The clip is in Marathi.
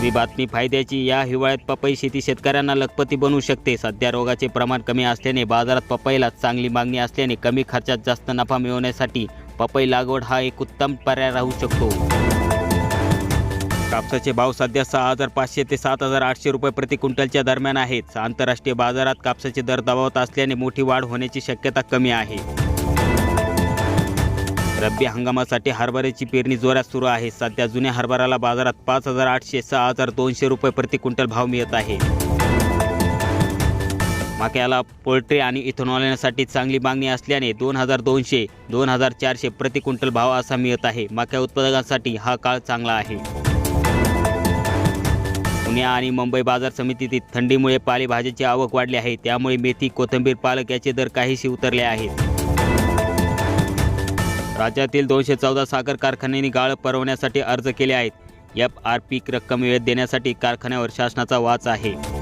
ही बातमी फायद्याची. या हिवाळ्यात पपई शेती शेतकऱ्यांना लखपती बनवू शकते. सध्या रोगाचे प्रमाण कमी असल्याने बाजारात पपईला चांगली मागणी असल्याने कमी खर्चात जास्त नफा मिळवण्यासाठी पपई लागवड हा एक उत्तम पर्याय राहू शकतो. कापसाचे भाव सध्या सहा हजार पाचशे ते सात हजार आठशे रुपये प्रति क्विंटलच्या दरम्यान आहेत. आंतरराष्ट्रीय बाजारात कापसाचे दर दबावत असल्याने मोठी वाढ होण्याची शक्यता कमी आहे. रब्बी हंगामासाठी हरभऱ्याची पेरणी जोरात सुरू आहे. सध्या जुन्या हरभऱ्याला बाजारात पाच हजार आठशे सहा हजार दोनशे रुपये प्रति क्विंटल भाव मिळत आहे. मक्याला पोल्ट्री आणि इथेनॉल येण्यासाठी चांगली मागणी असल्याने दोन हजार दोनशे दोन हजार चारशे प्रति क्विंटल भाव असा मिळत आहे. मक्या उत्पादकांसाठी हा काळ चांगला आहे. पुणे आणि मुंबई बाजार समितीतील थंडीमुळे पालेभाज्याची आवक वाढली आहे. त्यामुळे मेथी कोथिंबीर पालक याचे दर काहीशी उतरले आहेत. राज्यातील दोनशे चौदा साखर कारखान्यांनी गाळ परवण्यासाठी अर्ज केले आहेत. एफ आर पी रक्कम वेळेत देण्यासाठी कारखान्यावर शासनाचा वाच आहे.